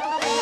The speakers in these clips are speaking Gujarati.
Yeah,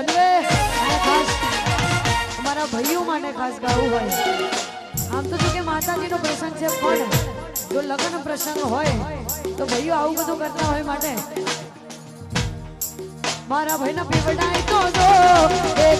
અને અમારા ભાઈઓ માટે ખાસ ગાવું હોય. આમ તો કે માતાજીનો પ્રસંગ છે, પણ જો લગ્ન પ્રસંગ હોય, તો ભાઈઓ આવું બધું કરતા હોય માટે. મારા ભાઈના પીવડાય તો ના